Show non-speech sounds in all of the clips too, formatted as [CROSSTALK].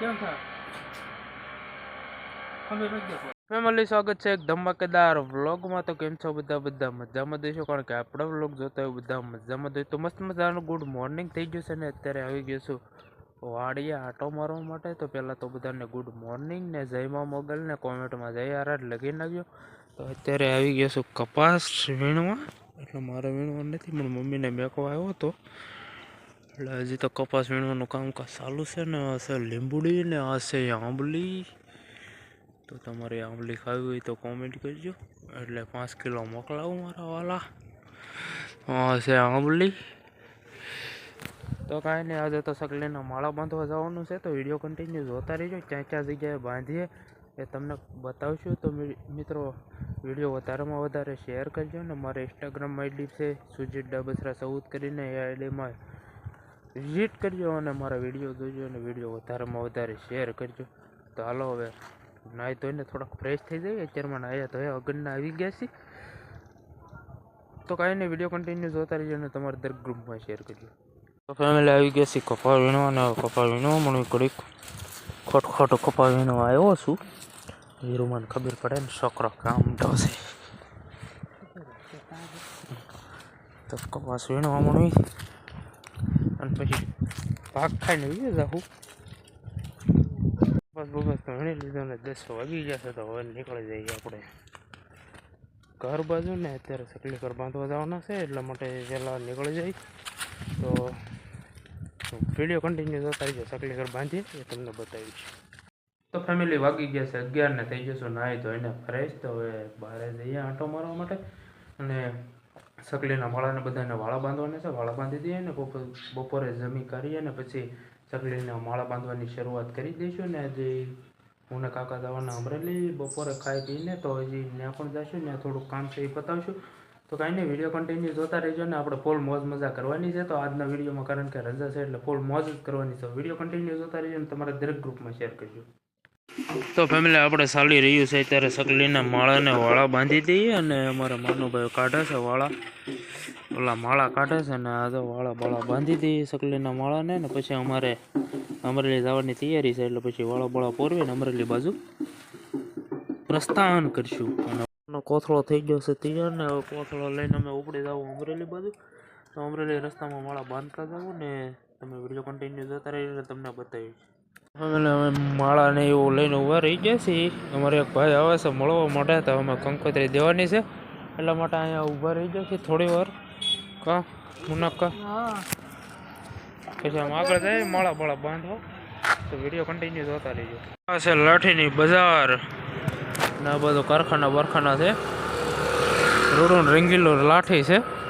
કેમ થા ફેમિલી સ્વાગત છે એક ધમાકેદાર વ્લોગમાં. તો કેમ છો બધા? બધા મજામાં દઈશું કારણ કે આપણો વ્લોગ જોતા હોય બધા મજામાં દઈ તો મસ્ત મજાનું ગુડ મોર્નિંગ થઈ ગયું છે ને, અત્યારે આવી ગયું છું વાડીએ આટો મારવા માટે. તો પહેલાં તો બધાને ગુડ મોર્નિંગ ને જયમાં મોગલ ને કોમેન્ટમાં જય આરાટ લગી નાખ્યો તો અત્યારે આવી ગયો છું કપાસ વીણવા. એટલે મારે વીણવા નથી, પણ મમ્મીને મેકો આવ્યો હતો. એટલે હજી તો કપાસ વીણવાનું કામકાજ ચાલુ છે ને, આ છે લીંબુડી ને આ છે આંબલી. તો તમારે આંબલી ખાવી હોય તો કોમેન્ટ કરજો. એટલે પાંચ કિલો મોકલાવું મારા વાલા. આ છે આંબલી. તો કાંઈ નહીં, આજે તો સકલીના માળા બાંધવા જવાનું છે, તો વીડિયો કન્ટિન્યુ જોતા રહીજો. ક્યાં ક્યાં જગ્યાએ બાંધીએ એ તમને બતાવશું. તો મિત્રો વીડિયો વધારેમાં વધારે શેર કરજો ને. મારે ઇન્સ્ટાગ્રામ આઈડી છે, સુજીત ડબસરા સૌદ કરીને એ આઈડીમાં વિઝિટ કરજો અને મારા વીડિયો જોજો અને વીડિયો વધારેમાં વધારે શેર કરજો. તો હાલો હવે નાહી ધોઈને થોડાક ફ્રેશ થઈ જાય અત્યારમાં નાહ્યા ધોયા અગરના આવી ગયા છે તો કાંઈ નહીં વીડિયો કન્ટિન્યુ જોતા રહીજો અને તમારા દરેક ગ્રુપમાં શેર કરજો. તો ફેમિલી આવી ગયા છે કપા વીણવા અને કપા વીણો મને કડીક ખોટ ખોટો કપા વીણવા આવ્યો છું. વીરુમાને ખબર પડે ને છોકરો કામ ઢોસે તો કપાસ વીણવા મળી. અને પછી ભાગ ખાઈને વી જાઉં બસ બસ વીણી લીધો ને દસ વાગી જશે તો હવે નીકળી જઈએ આપણે. ઘર બાજુ ને અત્યારે સકલી ઘર બાંધવા જવાના છે એટલા માટે પહેલાં નીકળી જાય. તો વીડિયો કન્ટિન્યુ જોતા રહીજો સકલી ઘર બાંધીએ એ તમને બતાવીશ. તો ફેમિલી વાગી ગયા છે અગિયાર ને થઈ જશું નાહી ધોઈને ફ્રેશ તો હવે બહાર જઈએ આંટો મારવા માટે. અને સકલીના વાળાને બધાને વાળા બાંધવાના છે, વાળા બાંધી દઈએ ને, બપોર જમી કરી અને પછી સકલીના માળા બાંધવાની શરૂઆત કરી દઈશું ને, આજે હું ને કાકા જવાના અમરેલી, બપોરે ખાઈ પીને તો હજી ત્યાં પણ જઈશું ને થોડુંક કામ છે એ પતાવશું તો કાંઈ નહીં, વીડિયો કન્ટિન્યુ જોતા રહેજો ને, આપણે ફૂલ મોજ મજા કરવાની છે. તો આજના વિડીયોમાં કારણ કે રજા છે એટલે ફૂલ મોજ જ કરવાની છે. વીડિયો કન્ટિન્યુ જોતા રહેજો ને, તમારા દરેક ગ્રુપમાં શેર કરજો. તો ફેમિલી આપણે ચાલી રહ્યું છે. અત્યારે સકલીના માળાને વાળા બાંધી દઈએ અને અમારા માનુભાઈ કાઢે છે વાળા. ઓલા માળા કાઢે છે અને આ તો વાળા બાળા બાંધી દઈએ સકલીના માળાને. ને પછી અમારે અમરેલી જવાની તૈયારી છે, એટલે પછી વાળા બાળા પોરવીને અમરેલી બાજુ પ્રસ્થાન કરશું. અને કોથળો થઈ ગયો છે તૈયાર ને કોથળો લઈને અમે ઉપડી જવું અમરેલી બાજુ. તો અમરેલી રસ્તામાં માળા બાંધતા જવું ને તમે વીડિયો કન્ટિન્યુ જતા રહી તમને બતાવીશ. અમે માળા ને એવું લઈને ઊભા રહી ગયા છીએ. અમારે એક ભાઈ આવે છે મળવા માટે, તો અમે કંકોત્રી દેવાની છે. એટલા માટે અહીંયા ઊભા રહી ગયા છીએ થોડી વાર. કા? મુનક્કા પછી આમ આગળ જાય, માળા બાળા બાંધો. તો વીડિયો કન્ટિન્યુ જોતા રહીજો. આ છે લાઠીની બજાર. ને આ બધું કારખાના બારખાના છે. રૂડું રંગીલો લાઠી છે.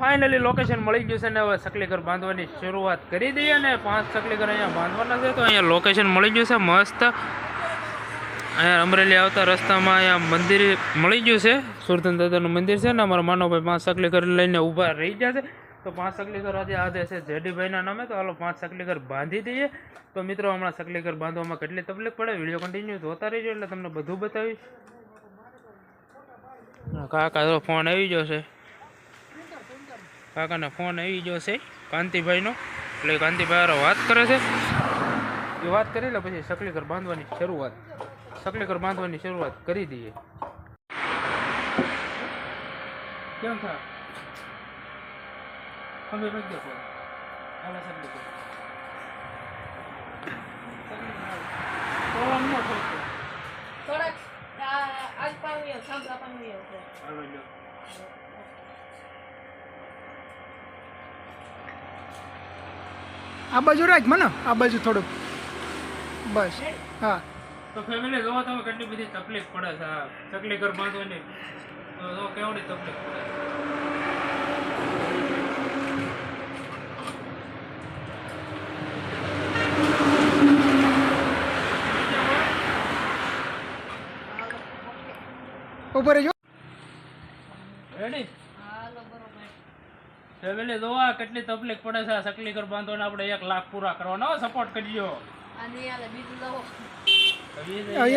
ફાઇનલી લોકેશન મળી ગયું છે ને હવે સકલીઘર બાંધવાની શરૂઆત કરી દઈએ ને પાંચ સકલીઘર અહીંયા બાંધવાના છે. તો અહીંયા લોકેશન મળી ગયું છે મસ્ત. અહીંયા અમરેલી આવતા રસ્તામાં અહીંયા મંદિર મળી ગયું છે. સુરતન દાદાનું મંદિર છે ને અમારા માનવભાઈ પાંચ સકલીઘર લઈને ઊભા રહી ગયા છે. તો પાંચ સકલીઘર આજે આજે છે જેડીભાઈના નામે. તો હાલો પાંચ સકલીઘર બાંધી દઈએ. તો મિત્રો, હમણાં સકલીઘર બાંધવામાં કેટલી તકલીફ પડે? વીડિયો કન્ટિન્યુ જોતા રહીજો એટલે તમને બધું બતાવીશ. કાકા, ફોન આવી ગયો છે. કાકાને ફોન આવી ગયો છે કાંતિભાઈનો. એટલે કાંતિભાઈ વાત કરે છે. એ વાત કરી લે પછી સકલીકર બાંધવાની શરૂઆત. સકલીકર બાંધવાની શરૂઆત કરી દઈએ. કેમ થા? અમે દેખો સકલીકર થોડાક આજ પામ્યો સાંભળા પામ્યો છે હાલો લ્યો આ બાજુ રાખ મને. આ બાજુ થોડુંક. બસ. હા. તો ફેમિલી જોવો તમે કેટલી બધી તકલીફ પડે છે આ તકલીફ ઘર બાંધવાની. તો જો કેવડી તકલીફ પડે ઉપર રહેજો રેડી ફેમિલી જોવા કેટલી તકલીફ પડે છે? આ કર બાંધો ને આપણે એક લાખ પૂરા કરવાનો સપોર્ટ કરજો.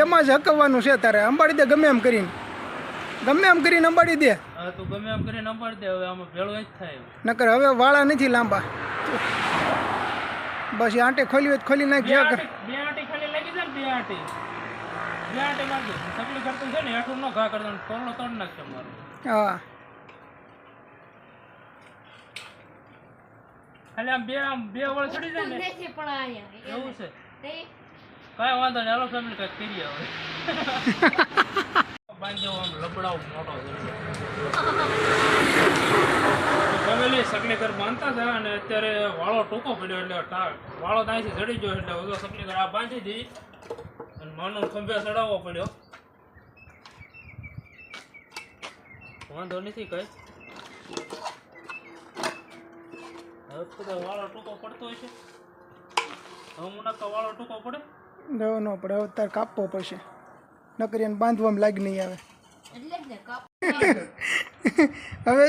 એમાં જ હકવવાનું છે તારે. અંબાડી દે ગમે એમ કરીને. ગમે એમ કરીને અંબાડી દે. તું ગમે એમ કરીને અંબાડી દે. હવે આમાં ભેળો જ થાય. નકર હવે વાળા નથી લાંબા. બસ એ આંટે ખોલી હોય ખોલી નાખ બે જે આંટી ખાલી લાગી જાય ને બે આંટી. બે આંટી મારજો સકલી કરતું છે ને હેઠું ન ઘા કરતો તોડ નાખશે મારું. હા. ખાલી આમ બે આમ બે વળ ચડી જાય ને. નથી પણ આયા એવું છે. કાંઈ વાંધો નહીં હાલો ફેમિલી કંઈક કરીએ હવે. [LAUGHS] બાંધ્યો આમ લબડાવ મોટો ફેમિલી સકલીકર બાંધતા હતા અને અત્યારે વાળો ટૂંકો પડ્યો એટલે વાળો ત્યાંથી ચડી ગયો એટલે હવે સકલીકર આ બાંધી દી. અને માનો ખંભે ચડાવવો પડ્યો. વાંધો નથી કઈ. તો વાળો ટૂંકો પડતો હશે હવે મુનાકા વાળો ટૂંકો પડે? દવા ન પડે હવે તારે કાપવો પડશે. નકરી એને બાંધવામાં લાગ નહીં આવે. એટલે જ ને કાપ હવે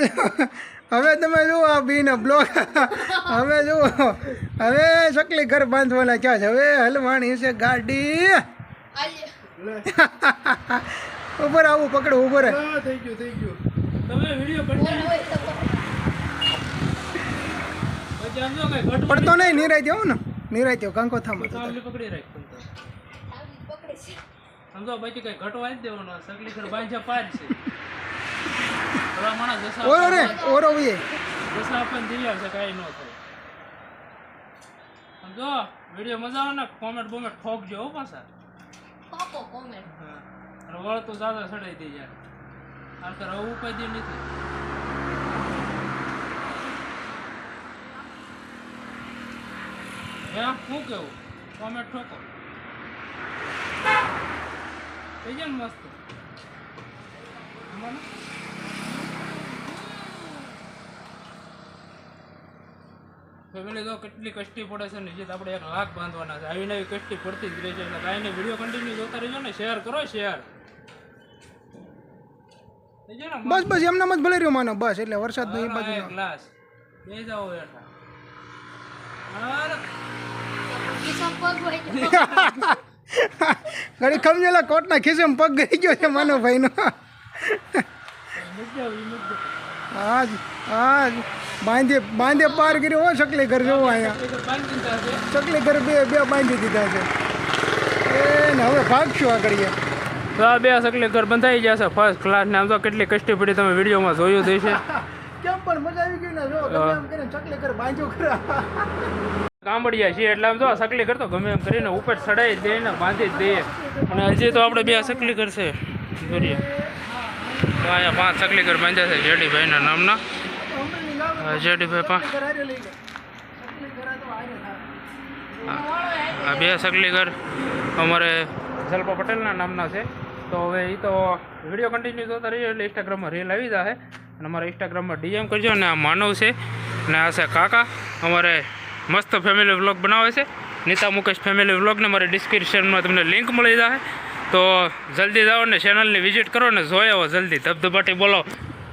હવે તમે જુઓ આ બીનો બ્લોક હવે જુઓ. હવે સકલી ઘર બાંધવાના ક્યાં છે? હવે હલવાણી છે ગાડી. ઉપર આવું પકડો ઉપર થઈ ગયું થઈ ગયું. પડતો નહીં નિરાય દેવો ને. નિરાય દેવો કાંકો થાંભો પકડી રાખ તો સમજો પછી કઈ ઘટો આવી દેવાનો સગલી ઘર બાંધ્યા પાર છે. થોડા માણસ દસા ઓરો રે ઓરો ભાઈ દસા આપણને દિવ્યા છે કાંઈ ન થાય. સમજો વીડિયો મજા આવે ને કોમેન્ટ બોમેન્ટ ઠોકજો હો પાછા. પાપો કોમેન્ટ હા. અને વળતું દાદા ચડાઈ દઈ જાય આ તો રહું કઈ દી નથી. હે શું કેવું? કોમેન્ટ ઠોકો. થઈ જાય ને મસ્ત ફેમિલી તો કેટલી કષ્ટી પડે છે ને જે આપણે એક લાખ બાંધવાના છે. આવી નવી કષ્ટી પડતી જ રહે છે. એટલે કાંઈ વીડિયો કન્ટિન્યુ જોતા રહેજો ને. શેર કરો શેર બસ બસ એમનામ જ ભલે રહ્યો માનો. બસ એટલે વરસાદ નહીં બાજુ એક ગ્લાસ બે જાઓ હેઠા હાલો. કિસ્સા પગ હોય તો ઘડી ખમજેલા કોટના ખિસ્સામાં પગ ગઈ ગયો છે માનો ભાઈનો મૂકી જાઓ, ઈ મૂકી જાઓ. હા જ હા જ બાંધે બાંધે પાર કર્યો હો ચકલી ઘર જોવો અહીંયા. સકલી ઘર બે બે બાંધી દીધા છે. એ ને હવે ભાગશું આગળ. તો આ બે ચકલી ઘર બંધાઈ જશે ફર્સ્ટ ક્લાસ ને આમ તો કેટલી કષ્ટી પડી તમે વિડીયોમાં જોયું થઈ છે કેમ પણ મજા આવી ગઈ ને જો ગમે એમ કરીને ચકલી ઘર બાંધ્યો ખરા. કાંબડિયા છીએ એટલે આમ જો સકલી કરતો ગમે એમ કરીને ઉપર જ દઈએ ને બાંધી જ દઈએ. અને હજી તો આપણે બે સકલી કરશે જોઈએ તો અહીંયા પાંચ સકલી ઘર બાંધ્યા છે જેડીભાઈના નામના. જેડીભાઈ પાંચ આ બે સકલી ઘર અમારે જલ્પા પટેલના નામના છે. તો હવે એ તો વીડિયો કન્ટિન્યુ જોતા રહીએ એટલે ઇન્સ્ટાગ્રામમાં રીલ આવી જશે અને અમારા ઇન્સ્ટાગ્રામમાં ડીએમ કરજો અને આ માનવ છે. અને આ છે કાકા. અમારે મસ્ત ફેમિલી વ્લોગ બનાવે છે. નીતા મુકેશ ફેમિલી વ્લોગને મારી ડિસ્ક્રિપ્શનમાં તમને લિંક મળી જશે તો જલ્દી જાઓ ને ચેનલની વિઝિટ કરો ને જોઈ આવો જલ્દી. ધબધબાટી બોલો.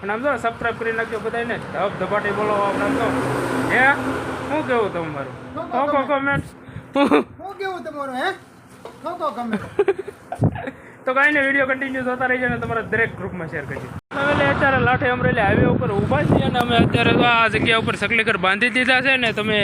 અને આમ જો સબસ્ક્રાઈબ કરી નાખજો બધાને ધબધબાટી બોલો આપણે તો હે? શું કેવું તમારું? કહો કોમેન્ટ શું કેવું તમારું હે? [LAUGHS] તો કાંઈ ને વીડિયો કન્ટિન્યુ જોતા રહીજો ને તમારા દરેક ગ્રુપમાં શેર કરજો. અમે અત્યારે લાઠી અમરેલી હાઈવે ઉપર ઊભા છીએ અને અમે અત્યારે તો આ જગ્યા ઉપર સકલીકર બાંધી દીધા છે ને તમે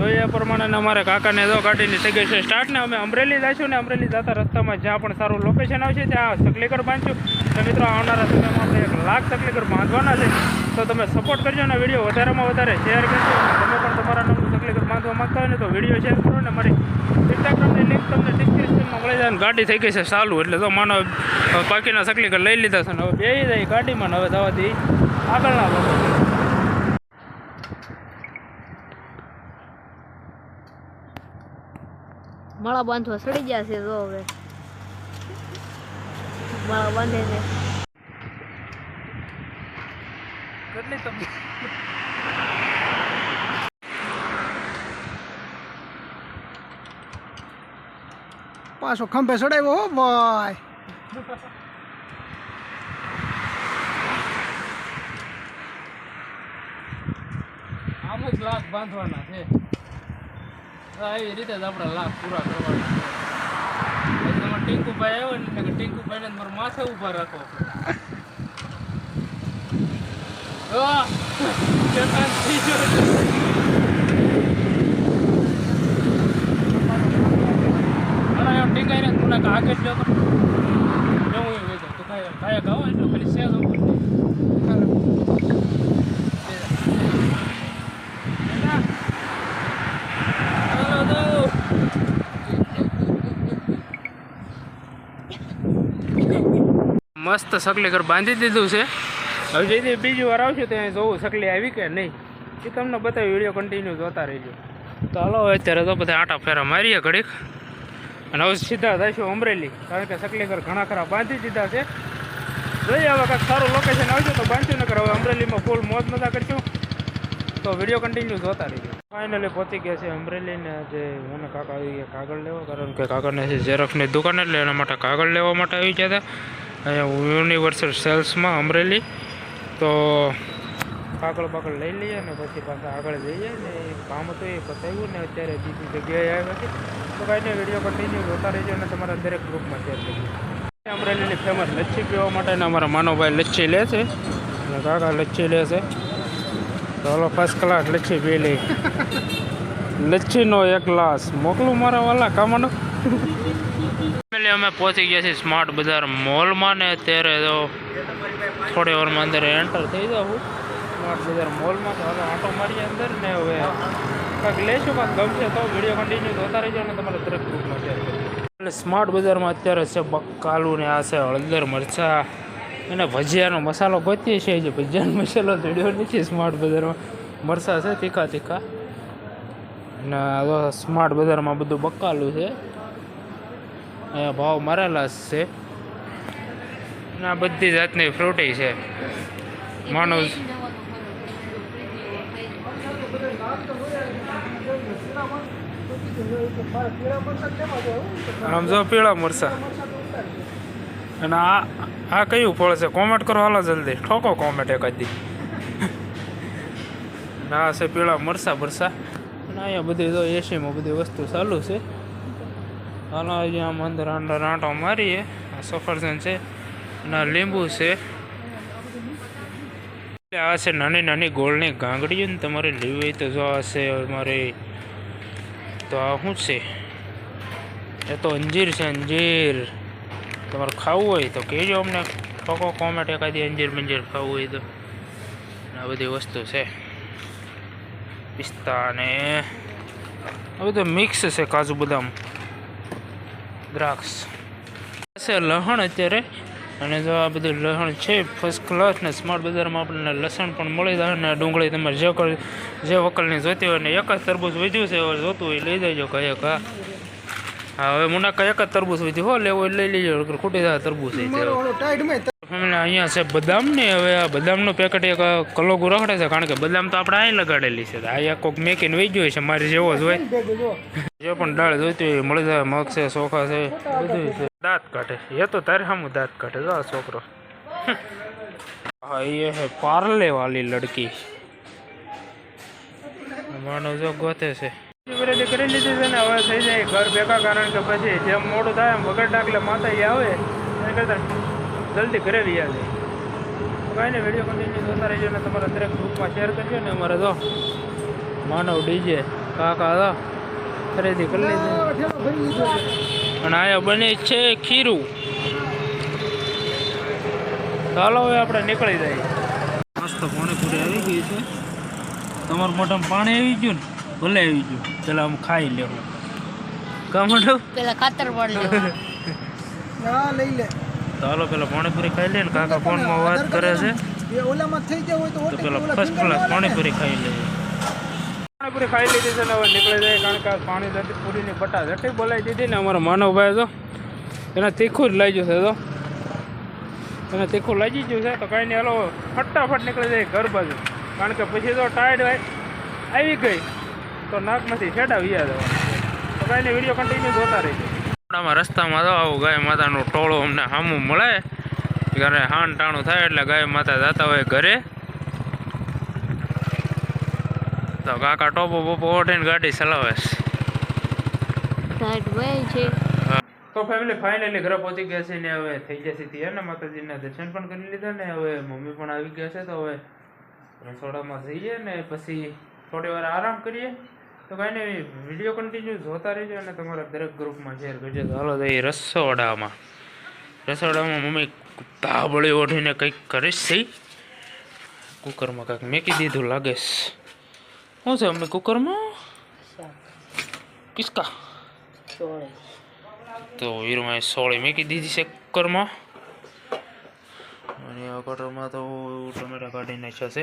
જોઈએ એ પ્રમાણે અમારે કાકાને જો થઈ ગઈ છે સ્ટાર્ટ ને અમે અમરેલી જઈશું ને અમરેલી જતા રસ્તામાં જ્યાં પણ સારું લોકેશન આવશે ત્યાં સકલીકર બાંધશું. તો મિત્રો આવનારા સમયમાં આપણે એક લાખ સકલીકર બાંધવાના છે. તો તમે સપોર્ટ કરજો ને વીડિયો વધારેમાં વધારે શેર કરજો. અને તમે પણ તમારા નામનું સકલીકર બાંધવા માંગતા હોય ને તો વીડિયો શેર કરો ને મારી ઇન્સ્ટાગ્રામની લિંક તમને ડિસ્ક્રિપ્શનમાં મળી જાય અને ગાડી થઈ ગઈ છે ચાલુ. એટલે તો માનો બાકીના સકલીકર લઈ લીધા છે ને હવે બે જાય ગાડીમાં હવે જવાથી આગળના માળા બાંધવા સડી ગયા છે જો હવે. માળા બાંધે છે. કેટલી પાછો ખંભે ચડાવ્યો હો ભાઈ. આમ જ લાખ બાંધવાના છે. તો આવી રીતે જ આપણે લાભ પૂરા કરવાના તમારે ટીંકુભાઈ આવ્યો ને કે ટીંકુભાઈ ને મારું માથે ઊભા રાખો. ટીંકાઈને થોડાક આગળ જતો જવું તો કાંઈ કાંઈ ગાવ એટલે પછી સેજ મસ્ત સકલી ઘર બાંધી દીધું છે. હવે જેથી બીજી વાર આવશે ત્યાં જોવું સકલી આવી કે નહીં. એ તમને બતાવી, વીડિયો કન્ટિન્યુ જોતા રહીજો. તો હાલો અત્યારે તો બધા આટા ફેરા મારીએ ઘડીક. અને હવે સીધા જઈશું અમરેલી, કારણ કે સકલી ઘર ઘણા ખરા બાંધી દીધા છે. જોઈએ હવે કાંઈક સારું લોકેશન આવશે તો બાંધ્યું નગર હવે અમરેલીમાં ફૂલ મોજ મજા કરશું. તો વીડિયો કન્ટિન્યુ જોતા રહીજો. ફાઇનલી પહોંચી ગયા છે અમરેલીને જે મને કાકા આવી ગયા કાગળ લેવા, કારણ કે કાકાને છે ઝેરોક્સની દુકાન એટલે એના માટે કાગળ લેવા માટે આવી ગયા હતા. અહીંયા યુનિવર્સલ સેલ્સમાં અમરેલી. તો કાગળ બાગળ લઈ લઈએ ને પછી પાછા આગળ જઈએ ને કામ હતું એ પતાવ્યું ને અત્યારે બીજી જગ્યાએ આવ્યા છે તો કાંઈ નહીં વીડિયો કન્ટિન્યુ જોતા રહેજો અને તમારા દરેક ગ્રુપમાં શેર કરજો. અમરેલીની ફેમસ લચ્છી પીવા માટે ને અમારા માનવભાઈ લચ્છી લે છે. અને કાકા લચ્છી લે છે. તો હાલો ફર્સ્ટ ક્લાસ લચ્છી પી લઈ લચ્છીનો એક ગ્લાસ મોકલું મારા વાલા, કામનો? ફેમિલી અમે પહોંચી ગયા છીએ સ્માર્ટ બજાર મોલમાં ને અત્યારે તો થોડી વારમાં અંદર એન્ટર થઈ જાઉં. સ્માર્ટ બજાર મોલમાં તો હવે આંટો મારીએ અંદર ને હવે કાંઈક લેશું કાંઈક ગમશે તો વીડિયો કન્ટિન્યુ જોતા રહીજો અને તમારા દરેક ગ્રુપમાં શેર એટલે સ્માર્ટ બજારમાં અત્યારે છે બક્કાલુ ને આ છે હળદર મરચા. અને ભજીયાનો મસાલો ગોતીએ છીએ જે ભજીયાનો મસાલો જોડ્યો નથી સ્માર્ટ બજારમાં મરચા છે તીખા તીખા. અને સ્માર્ટ બજારમાં બધું બકાલું છે. ભાવ મારેલા છે. અને આ બધી જાતની ફ્રૂટી છે. માનવ આમ પીળા મરસા અને આ આ કયું ફળ છે? કોમેન્ટ કરો હાલો જલ્દી. ઠોકો કોમેન્ટ એક [LAUGHS] ના છે પીળા મરસા બરસા અને અહીંયા બધી જો એસીમાં બધી વસ્તુ ચાલુ છે. હાલો અહીંયા આમ અંદર આંટો મારીએ. સફરજન છે અને લીંબુ છે. આ છે નાની નાની ગોળની ગાંગડીઓ ને તમારે લેવી હોય તો જો આ છે તો આ શું છે? એ તો અંજીર છે, અંજીર. તમારે ખાવું હોય તો કહેજો અમને. પકો કોમેન્ટ એકાદી અંજીર મંજીર ખાવું હોય તો. આ બધી વસ્તુ છે. પિસ્તા ને આ બધું મિક્સ છે કાજુ બદામ. દ્રાક્ષ. છે લહણ અત્યારે. અને જો આ બધું લસણ છે ફર્સ્ટ ક્લાસ ને સ્માર્ટ બજારમાં આપણને લસણ પણ મળી જાય અને ડુંગળી તમારે જે કલ જે વકલની જોતી હોય ને એક જ તરબૂચ વધ્યું છે, હવે જોતું હોય લઈ જજો કહે કા હા, હવે મુનાકા એક જ તરબૂચ વધ્યું. હો, લેવો હોય લઈ લેજો ખૂટી જાય તરબૂચ. ફેમિલી અહીંયા છે બદામ ને હવે આ બદામનું પેકેટ એક કલોગું રખડે છે, કારણ કે બદામ તો આપણે અહીં લગાડેલી છે. આ કોક મેકીને વહી ગયું છે, મારે જેવો જ હોય. જે પણ દાળ જોઈતી હોય મળી જાય, મગ છે, ચોખા છે બધું છે. દાંત કાઢે. એ તો તારે સામું દાંત કાઢે. જો આ છોકરો. હા, એ હે પાર્લે વાલી લડકી. માનો જો ગોતે છે. ખરીદી કરી લીધી છે ને, હવે થઈ જાય ઘર ભેગા, કારણ કે પછી જેમ મોડું થાય એમ વગર ડાકલે માતા આવે. એના કરતાં જલ્દી ઘરે આવે કાંઈ ને વીડિયો કન્ટિન્યુ જોતા રહેજો ને તમારા દરેક ગ્રુપમાં શેર કરજો ને અમારે તો. માનવ ડીજે કાકા તો ખરીદી કરી લીધી. અને આયા બને છે ખીરું. ચાલો હવે આપણે નીકળી જઈએ. મસ્ત પાણીપુરી આવી ગઈ છે. તમારું મોઢામાં પાણી આવી ગયું ને ભલે આવી ગયું. પેલા આમ ખાઈ લેવું. કામ પેલા ખાતર લેવા. [LAUGHS] હા લઈ લે. તો હાલો પેલા પાણીપુરી ખાઈ લે ને કાકા ફોનમાં વાત કરે છે. એ ઓલામાં થઈ તો તો પેલા ફર્સ્ટ ક્લાસ પાણીપુરી ખાઈ લે પાણીપુરી ખાઈ લીધી છે ને હવે નીકળી જાય કારણ કે આ પાણી જતી પૂરીની બટા જટી બોલાવી દીધી ને અમારા માનવભાઈ તો. એને તીખું જ લાગ્યું છે તો. એને તીખું લાગી ગયું છે તો કાંઈ નહીં હાલો ફટાફટ નીકળી જાય ઘર બાજુ. કારણ કે પછી તો ટાયર્ડ આવી ગઈ. તો નાકમાંથી છેડા વ્યા જવા. તો કાંઈ નહીં વીડિયો કન્ટિન્યુ જોતા રહીજો. આપણામાં રસ્તામાં તો આવું ગાય માતાનું ટોળું અમને સામું મળે. ઘરે હાણ ટાણું થાય એટલે ગાય માતા જતા હોય ઘરે. તો કાકા ટોપો બોપો ઓઢીને ગાડી ચલાવે છે. ટાઈટ ભાઈ છે. તો ફેમિલી ફાઇનલી ઘરે પહોંચી ગયા છે ને હવે થઈ જશે ત્યાં માતાજીના દર્શન પણ કરી લીધા ને હવે મમ્મી પણ આવી ગયા છે તો હવે રસોડામાં જઈએ ને પછી થોડી વાર આરામ કરીએ. તો કાંઈ નહીં વીડિયો કન્ટિન્યુ જોતા રહેજો અને તમારા દરેક ગ્રુપમાં શેર કરજો. તો એ રસોડામાં. રસોડામાં મમ્મી તાબળી ઓઢીને કંઈક કરીશ છે? કુકરમાં કાંઈક મેકી દીધું લાગે શું છે અમે કુકરમાં? કિસકા? તો વીરમાં સોળી મેકી દીધી છે કુકરમાં. અને આ કટરમાં તો ટમેટા કાઢી નાખ્યા છે.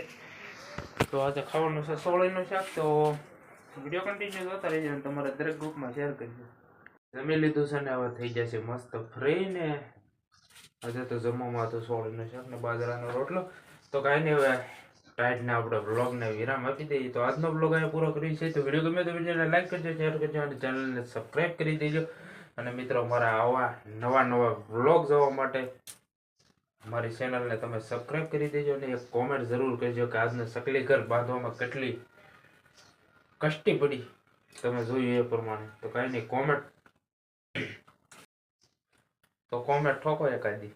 તો આજે ખાવાનું છે સોળીનું શાક. તો વીડિયો કન્ટિન્યુ જોતા રહેજો અને તમારા દરેક ગ્રુપમાં શેર કરજો. જમી લીધું છે ને હવે થઈ જશે મસ્ત ફ્રી ને આજે તો જમવામાં તો સોળનો શાક ને બાજરાનો રોટલો. તો કાંઈ નહીં હવે ટાઈટને આપણે બ્લોગને વિરામ આપી દઈએ. તો આજનો બ્લોગ અહીંયા પૂરો કરી છે. તો વીડિયો ગમે તો વિડીયોને લાઈક કરજો શેર કરજો અને ચેનલને સબસ્ક્રાઈબ કરી દેજો. અને મિત્રો મારા આવા નવા નવા બ્લોગ જોવા માટે મારી ચેનલને તમે સબસ્ક્રાઈબ કરી દેજો અને એક કોમેન્ટ જરૂર કરજો કે આજને સકલી ઘર બાંધવામાં કેટલી કષ્ટી પડી. તમે જોયું એ પ્રમાણે. તો કાંઈ નહીં કોમેન્ટ તો કોમેન્ટ ઠોકો એકાદી.